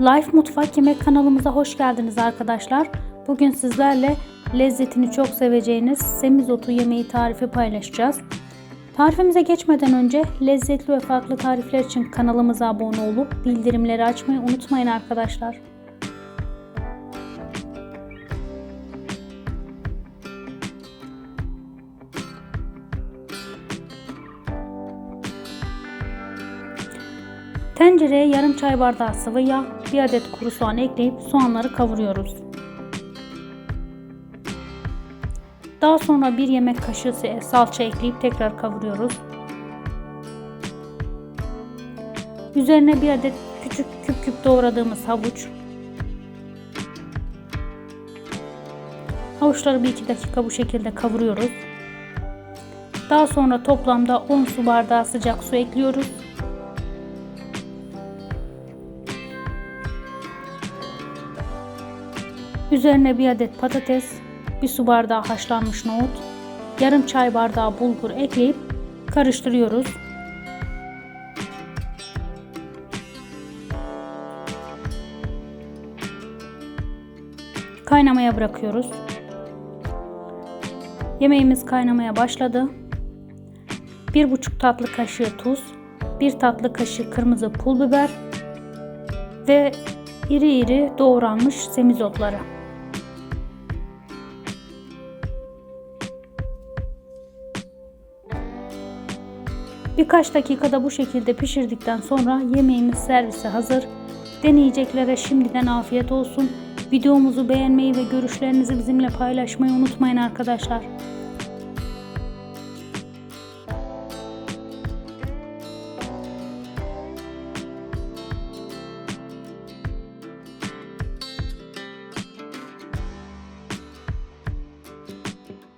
Life Mutfak Yemek kanalımıza hoş geldiniz arkadaşlar. Bugün sizlerle lezzetini çok seveceğiniz semizotu yemeği tarifi paylaşacağız. Tarifimize geçmeden önce lezzetli ve farklı tarifler için kanalımıza abone olup bildirimleri açmayı unutmayın arkadaşlar. Tencereye yarım çay bardağı sıvı yağ, bir adet kuru soğan ekleyip soğanları kavuruyoruz. Daha sonra bir yemek kaşığı salça ekleyip tekrar kavuruyoruz. Üzerine bir adet küçük küp küp doğradığımız havuç. Havuçları bir iki dakika bu şekilde kavuruyoruz. Daha sonra toplamda 10 su bardağı sıcak su ekliyoruz. Üzerine bir adet patates, bir su bardağı haşlanmış nohut, yarım çay bardağı bulgur ekleyip karıştırıyoruz. Kaynamaya bırakıyoruz. Yemeğimiz kaynamaya başladı. 1,5 tatlı kaşığı tuz, 1 tatlı kaşığı kırmızı pul biber ve iri iri doğranmış semizotları. Birkaç dakikada bu şekilde pişirdikten sonra yemeğimiz servise hazır. Deneyeceklere şimdiden afiyet olsun. Videomuzu beğenmeyi ve görüşlerinizi bizimle paylaşmayı unutmayın arkadaşlar.